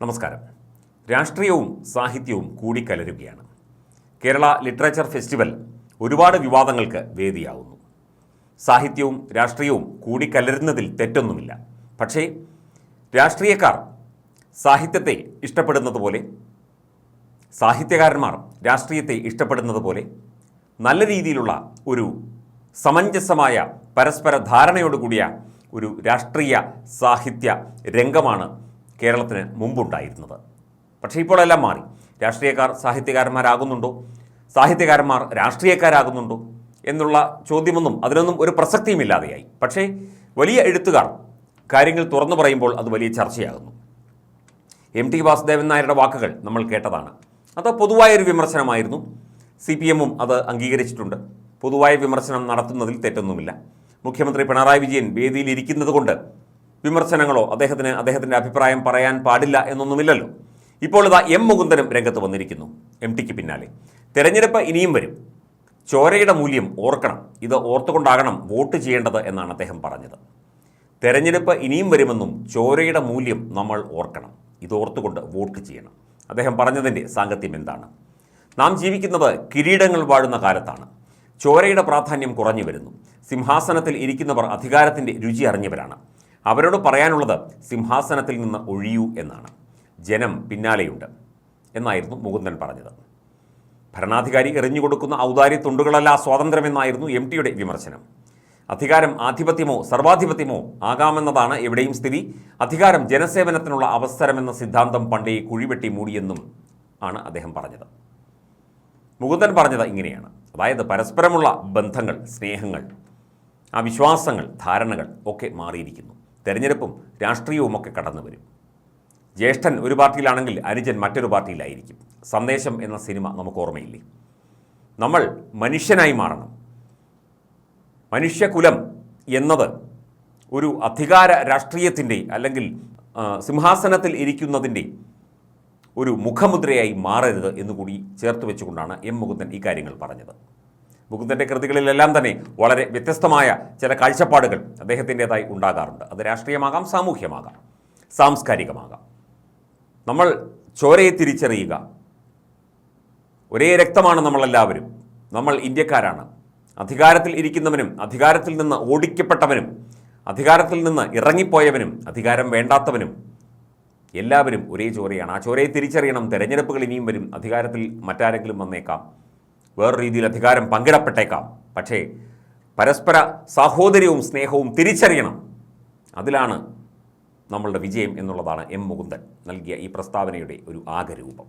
നമസ്കാരം. രാഷ്ട്രീയവും സാഹിത്യവും കൂടിക്കലരുകയാണ്. കേരള ലിറ്ററേച്ചർ ഫെസ്റ്റിവൽ ഒരുപാട് വിവാദങ്ങൾക്ക് വേദിയാവുന്നു. സാഹിത്യവും രാഷ്ട്രീയവും കൂടിക്കലരുന്നതിൽ തെറ്റൊന്നുമില്ല. പക്ഷേ രാഷ്ട്രീയക്കാർ സാഹിത്യത്തെ ഇഷ്ടപ്പെടുന്നത് പോലെ സാഹിത്യകാരന്മാർ രാഷ്ട്രീയത്തെ ഇഷ്ടപ്പെടുന്നത് പോലെ നല്ല രീതിയിലുള്ള ഒരു സമഞ്ജസമായ പരസ്പര ധാരണയോടുകൂടിയ ഒരു രാഷ്ട്രീയ സാഹിത്യ രംഗമാണ് കേരളത്തിന് മുമ്പുണ്ടായിരുന്നത്. പക്ഷേ ഇപ്പോഴെല്ലാം മാറി. രാഷ്ട്രീയക്കാർ സാഹിത്യകാരന്മാരാകുന്നുണ്ടോ? സാഹിത്യകാരന്മാർ രാഷ്ട്രീയക്കാരാകുന്നുണ്ടോ? എന്നുള്ള ചോദ്യമൊന്നും അതിനൊന്നും ഒരു പ്രസക്തിയും ഇല്ലാതെയായി പക്ഷേ വലിയ എഴുത്തുകാർ കാര്യങ്ങൾ തുറന്നു പറയുമ്പോൾ അത് വലിയ ചർച്ചയാകുന്നു. എം ടി വാസുദേവൻ നായരുടെ വാക്കുകൾ നമ്മൾ കേട്ടതാണ്. അത് പൊതുവായൊരു വിമർശനമായിരുന്നു. സി പി എമ്മും അത് അംഗീകരിച്ചിട്ടുണ്ട്. പൊതുവായ വിമർശനം നടത്തുന്നതിൽ തെറ്റൊന്നുമില്ല. മുഖ്യമന്ത്രി പിണറായി വിജയൻ വേദിയിലിരിക്കുന്നത് കൊണ്ട് വിമർശനങ്ങളോ അദ്ദേഹത്തിന് അദ്ദേഹത്തിന്റെ അഭിപ്രായം പറയാൻ പാടില്ല എന്നൊന്നുമില്ലല്ലോ. ഇപ്പോൾ ഇതാ എം മുകുന്ദനും രംഗത്ത് വന്നിരിക്കുന്നു. എം ടിക്ക് പിന്നാലെ. തെരഞ്ഞെടുപ്പ് ഇനിയും വരും. ചോരയുടെ മൂല്യം ഓർക്കണം. ഇത് ഓർത്തുകൊണ്ടാകണം വോട്ട് ചെയ്യേണ്ടത് എന്നാണ് അദ്ദേഹം പറഞ്ഞത്. തെരഞ്ഞെടുപ്പ് ഇനിയും വരുമെന്നും ചോരയുടെ മൂല്യം നമ്മൾ ഓർക്കണം. ഇത് ഓർത്തുകൊണ്ട് വോട്ട് ചെയ്യണം. അദ്ദേഹം പറഞ്ഞതിന്റെ സാങ്കത്യം എന്താണ്? നാം ജീവിക്കുന്നത് കിരീടങ്ങൾ വാഴുന്ന കാലത്താണ്. ചോരയുടെ പ്രാധാന്യം കുറഞ്ഞു വരുന്നു. സിംഹാസനത്തിൽ ഇരിക്കുന്നവർ അധികാരത്തിന്റെ രുചി അറിഞ്ഞവരാണ്. അവരോട് പറയാനുള്ളത് സിംഹാസനത്തിൽ നിന്ന് ഒഴിയൂ എന്നാണ്. ജനം പിന്നാലെയുണ്ട് എന്നായിരുന്നു മുകുന്ദൻ പറഞ്ഞത്. ഭരണാധികാരി എറിഞ്ഞുകൊടുക്കുന്ന ഔദാര്യ തുണ്ടുകളല്ല സ്വാതന്ത്ര്യമെന്നായിരുന്നു എം ടിയുടെ വിമർശനം. അധികാരം ആധിപത്യമോ സർവാധിപത്യമോ ആകാമെന്നതാണ് എവിടെയും സ്ഥിതി. അധികാരം ജനസേവനത്തിനുള്ള അവസരമെന്ന സിദ്ധാന്തം പണ്ടേ കുഴിവെട്ടി മൂടിയെന്നും ആണ് അദ്ദേഹം പറഞ്ഞത്. മുകുന്ദൻ പറഞ്ഞത് ഇങ്ങനെയാണ്. അതായത് പരസ്പരമുള്ള ബന്ധങ്ങൾ സ്നേഹങ്ങൾ ആ വിശ്വാസങ്ങൾ ധാരണകൾ ഒക്കെ മാറിയിരിക്കുന്നു. തെരഞ്ഞെടുപ്പും രാഷ്ട്രീയവുമൊക്കെ കടന്നു വരും. ജ്യേഷ്ഠൻ ഒരു പാർട്ടിയിലാണെങ്കിൽ അനുജൻ മറ്റൊരു പാർട്ടിയിലായിരിക്കും. സന്ദേശം എന്ന സിനിമ നമുക്ക് ഓർമ്മയില്ലേ? നമ്മൾ മനുഷ്യനായി മാറണം. മനുഷ്യകുലം എന്നത് ഒരു അധികാര രാഷ്ട്രീയത്തിന്റെ അല്ലെങ്കിൽ സിംഹാസനത്തിൽ ഇരിക്കുന്നതിന്റെ ഒരു മുഖമുദ്രയായി മാറരുത് എന്നുകൂടി ചേർത്ത് വെച്ചുകൊണ്ടാണ് എം മുകുന്ദൻ ഇക്കാര്യങ്ങൾ പറഞ്ഞത്. മുകുന്ദന്റെ കൃതികളിലെല്ലാം തന്നെ വളരെ വ്യത്യസ്തമായ ചില കാഴ്ചപ്പാടുകൾ അദ്ദേഹത്തിന്റെതായി ഉണ്ടാകാറുണ്ട്. അത് രാഷ്ട്രീയമാകാം സാമൂഹ്യമാകാം സാംസ്കാരികമാകാം. നമ്മൾ ചോരയെ തിരിച്ചറിയുക. ഒരേ രക്തമാണ് നമ്മളെല്ലാവരും. നമ്മൾ ഇന്ത്യക്കാരാണ്. അധികാരത്തിൽ ഇരിക്കുന്നവനും അധികാരത്തിൽ നിന്ന് ഓടിക്കപ്പെട്ടവനും അധികാരത്തിൽ നിന്ന് ഇറങ്ങിപ്പോയവനും അധികാരം വേണ്ടാത്തവനും എല്ലാവരും ഒരേ ചോരയാണ്. ആ ചോരയെ തിരിച്ചറിയണം. തെരഞ്ഞെടുപ്പുകൾ ഇനിയും വരും. അധികാരത്തിൽ മറ്റാരെങ്കിലും വന്നേക്കാം. വേറെ രീതിയിൽ അധികാരം പങ്കിടപ്പെട്ടേക്കാം. പക്ഷേ പരസ്പര സാഹോദര്യവും സ്നേഹവും തിരിച്ചറിയണം. അതിലാണ് നമ്മളുടെ വിജയം എന്നുള്ളതാണ് എം മുകുന്ദൻ നൽകിയ ഈ പ്രസ്താവനയുടെ ഒരു ആകരൂപം.